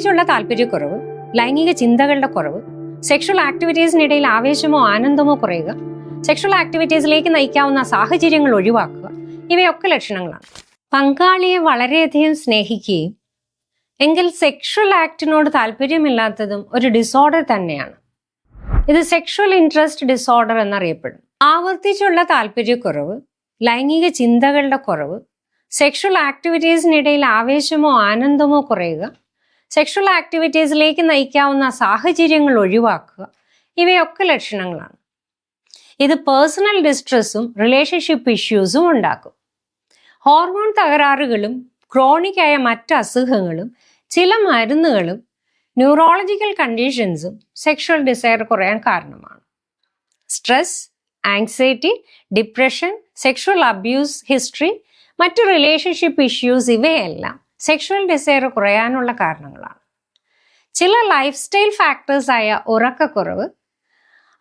ആവർത്തിച്ചുള്ള താല്പര്യക്കുറവ് ലൈംഗിക ചിന്തകളുടെ കുറവ് സെക്ഷൽ ആക്ടിവിറ്റീസിനിടയിൽ ആവേശമോ ആനന്ദമോ കുറയുക സെക്ഷൽ ആക്ടിവിറ്റീസിലേക്ക് നയിക്കാവുന്ന സാഹചര്യങ്ങൾ ഒഴിവാക്കുക ഇവയൊക്കെ ലക്ഷണങ്ങളാണ്. പങ്കാളിയെ വളരെയധികം സ്നേഹിക്കുകയും എങ്കിൽ സെക്ഷൽ ആക്ടിനോട് താല്പര്യമില്ലാത്തതും ഒരു ഡിസോർഡർ തന്നെയാണ്. ഇത് സെക്ഷൽ ഇൻട്രസ്റ്റ് ഡിസോർഡർ എന്നറിയപ്പെടും ആവർത്തിച്ചുള്ള താല്പര്യക്കുറവ് ലൈംഗിക ചിന്തകളുടെ കുറവ് സെക്ഷൽ ആക്ടിവിറ്റീസിനിടയിൽ ആവേശമോ ആനന്ദമോ കുറയുക സെക്ഷൽ ആക്ടിവിറ്റീസിലേക്ക് നയിക്കാവുന്ന സാഹചര്യങ്ങൾ ഒഴിവാക്കുക. ഇവയൊക്കെ ലക്ഷണങ്ങളാണ്. ഇത് പേഴ്സണൽ ഡിസ്ട്രസ്സും റിലേഷൻഷിപ്പ് ഇഷ്യൂസും ഉണ്ടാക്കും. ഹോർമോൺ തകരാറുകളും ക്രോണിക്കായ മറ്റ് അസുഖങ്ങളും ചില മരുന്നുകളും ന്യൂറോളജിക്കൽ കണ്ടീഷൻസും സെക്ഷൽ ഡിസയർ കുറയാൻ കാരണമാണ്. Stress anxiety depression sexual abuse history മറ്റു റിലേഷൻഷിപ്പ് ഇഷ്യൂസ് ഇവയെല്ലാം സെക്ഷൽ ഡിസയർ കുറയാനുള്ള കാരണങ്ങളാണ്. ചില ലൈഫ് സ്റ്റൈൽ ഫാക്ടേഴ്സായ ഉറക്കക്കുറവ്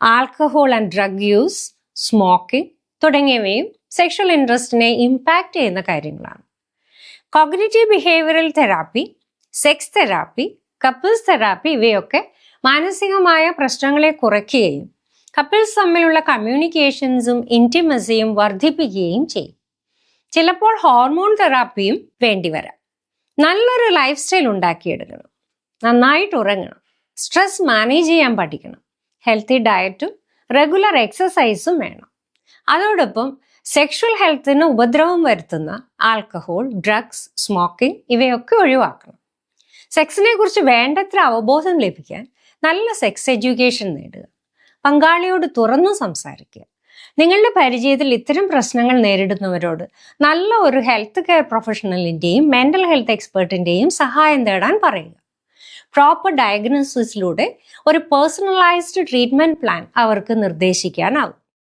alcohol and drug use smoking തുടങ്ങിയവയും സെക്ഷൽ ഇൻട്രസ്റ്റിനെ ഇമ്പാക്റ്റ് ചെയ്യുന്ന കാര്യങ്ങളാണ്. Cognitive behavioural therapy sex therapy couples therapy ഇവയൊക്കെ മാനസികമായ പ്രശ്നങ്ങളെ കുറയ്ക്കുകയും കപ്പിൾസ് തമ്മിലുള്ള കമ്മ്യൂണിക്കേഷൻസും ഇന്റിമസിയും വർദ്ധിപ്പിക്കുകയും ചെയ്യും. ചിലപ്പോൾ ഹോർമോൺ തെറാപ്പിയും വേണ്ടിവരാം. നല്ലൊരു ലൈഫ് സ്റ്റൈൽ ഉണ്ടാക്കിയെടുക്കണം. നന്നായിട്ട് ഉറങ്ങണം. സ്ട്രെസ് മാനേജ് ചെയ്യാൻ പഠിക്കണം. ഹെൽത്തി ഡയറ്റും റെഗുലർ എക്സസൈസും വേണം. അതോടൊപ്പം സെക്ഷൽ ഹെൽത്തിന് ഉപദ്രവം വരുത്തുന്ന ആൽക്കഹോൾ ഡ്രഗ്സ് സ്മോക്കിംഗ് ഇവയൊക്കെ ഒഴിവാക്കണം. സെക്സിനെ കുറിച്ച് വേണ്ടത്ര അവബോധം ലഭിക്കാൻ നല്ല സെക്സ് എഡ്യൂക്കേഷൻ നേടുക. പങ്കാളിയോട് തുറന്നു സംസാരിക്കുക. നിങ്ങളുടെ പരിചയത്തിൽ ഇത്തരം പ്രശ്നങ്ങൾ നേരിടുന്നവരോട് നല്ല ഒരു ഹെൽത്ത് കെയർ പ്രൊഫഷണലിന്റെയും മെന്റൽ ഹെൽത്ത് എക്സ്പേർട്ടിന്റെയും സഹായം തേടാൻ പറയുക. പ്രോപ്പർ ഡയഗ്നോസിസിലൂടെ ഒരു പേഴ്സണലൈസ്ഡ് ട്രീറ്റ്മെന്റ് പ്ലാൻ അവർക്ക് നിർദ്ദേശിക്കാനാവും.